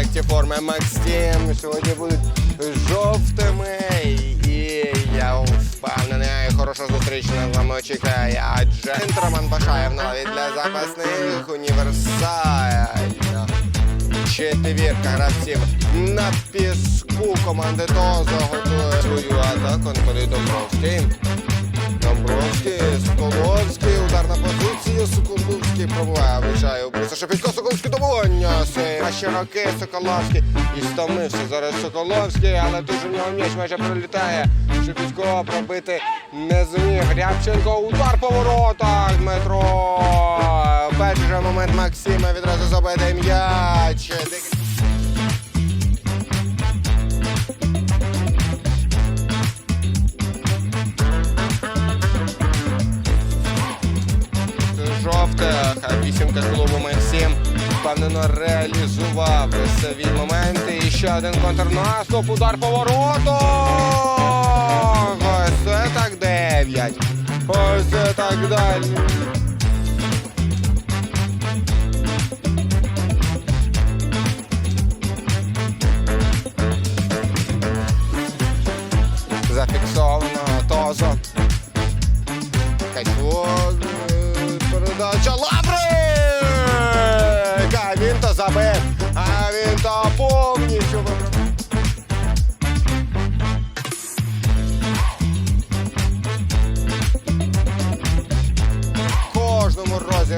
комплекті форми Максим сьогодні будуть жовтими. І я впевнений, хороша зустріч на вами чекає. Адже Інтерман Башаєв навіть для запасних універсальна. Четвірка гравців на піску команди Тозо готує свою атаку. Анатолій Домбровський. Домбровський, Соколовський, удар на позицію, Соколовський пробуває, влучає у Бруса Шепітько, Соколовський добування, а ще роки Соколовський і стомився зараз Соколовський, але тут же в нього м'яч майже прилітає. Шепітько пробити не зміг. Рябченко, удар по воротах, Дмитро. Перший момент Максима відразу забеде м'яч. Жовтих. Вісімка клубу всім впевнено реалізував свій момент. І ще один контрнаступ, удар повороту. Ось це так дев'ять. Ось це так далі.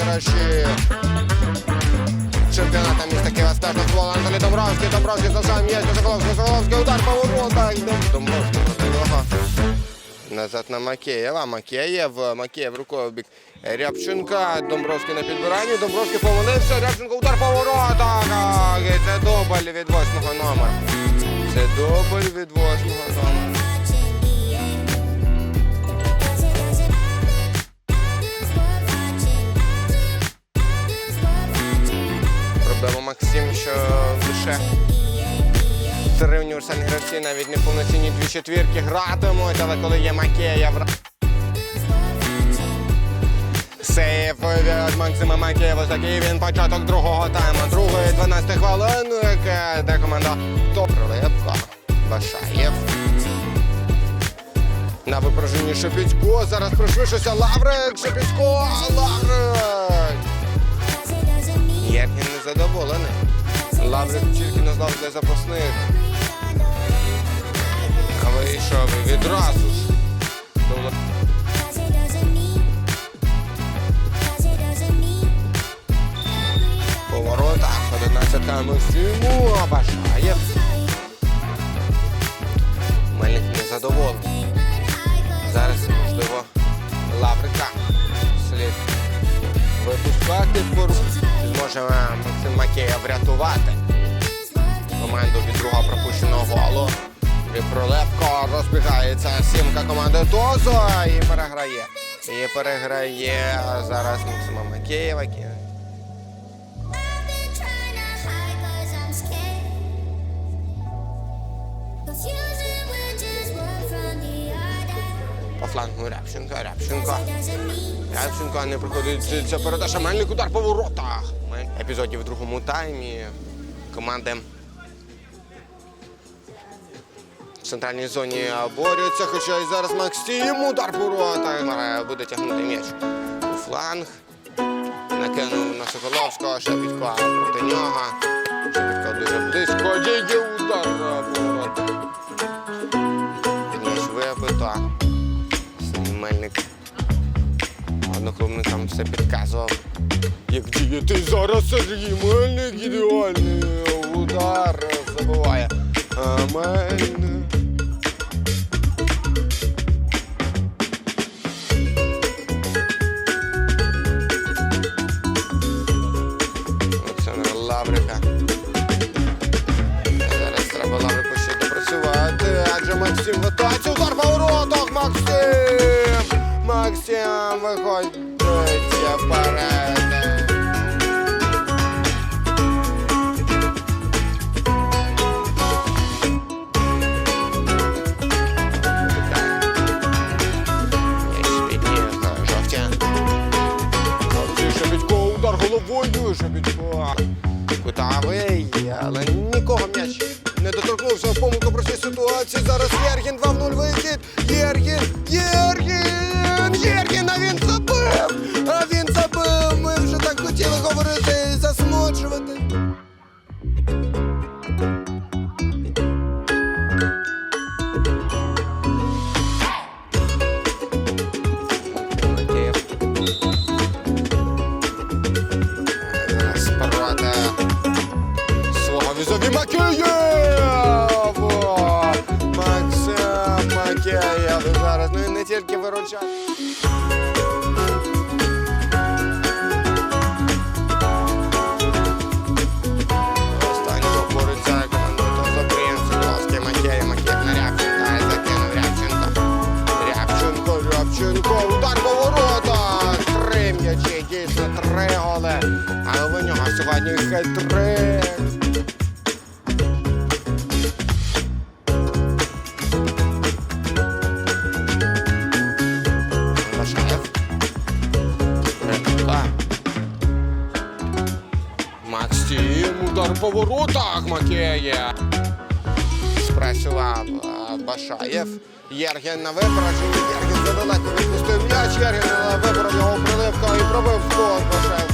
Розіграші чемпіоната міста Києва стежно футбол Анатолій Домбровський, Домбровський залишає м'яч на Соколовський, Соколовський удар по воротах. Домбровський проти. Назад на Макеєва. Макеєв. Макеєв рукою в бік Рябченка. Домбровський на підбиранні. Домбровський помилився. Рябченко удар по воротах. Це дубль від восьмого номера. Це дубль від восьмого номера. Універсальні гравці, навіть не повноцінні дві четвірки гратимуть, але коли є Макеєв. Сейф від Максима Макеєва. Такий він початок другого тайму. Другої 12 хвилин, яке де команда топ Прилипко. Башаєв. На випраженні Шепітько. Зараз пришвидшився Лаврик. Шепітько. Лаврик. Єргін незадоволений. Лаврик тільки не знав для запасних. Вийшов і відразу ж. до Ла- По воротах 11 Максиму Башаєв. Мельник незадоволений. Зараз, можливо, Лаврика слід випускати поруч. Зможе Максим Макеєв врятувати команду від другого пропущеного голу. Від Пролепко розбігається сімка команди Тозо і переграє. І переграє зараз Максима Макеєва. По флангу Рябченко, Рябченко. Рябченко не приходить ця передача. Мельник удар по воротах. Епізодів в другому таймі команди центральній зоні борються, хоча і зараз Максим удар по. Буде тягнути м'яч фланг. Накинув на Соколовського, Шепітько проти нього. Шепітько дуже близько. Діє удар по воротах. М'яч вибито. Мельник одноклубникам все підказував. Як діяти зараз Сергій Мельник ідеальний удар забиває. А Мельник. Максим виходить вперед. Жовті. Жовті, Шепітько, удар головою, Шепітько. Кутавий, але ні ситуацію. Зараз Єргін 2 в 0 вихід. Єргін, Єргін, Рябченко, удар по воротах! Три м'ячі, три голи. Але у нього сьогодні хет-трик. Башаєв. Удар по воротах Макеє. Спрацював Башаєв. Єрген на випередженні. Єрген задалеко відпустив м'яч. Єрген е, вибрав його приливка і пробив кут Башаєв.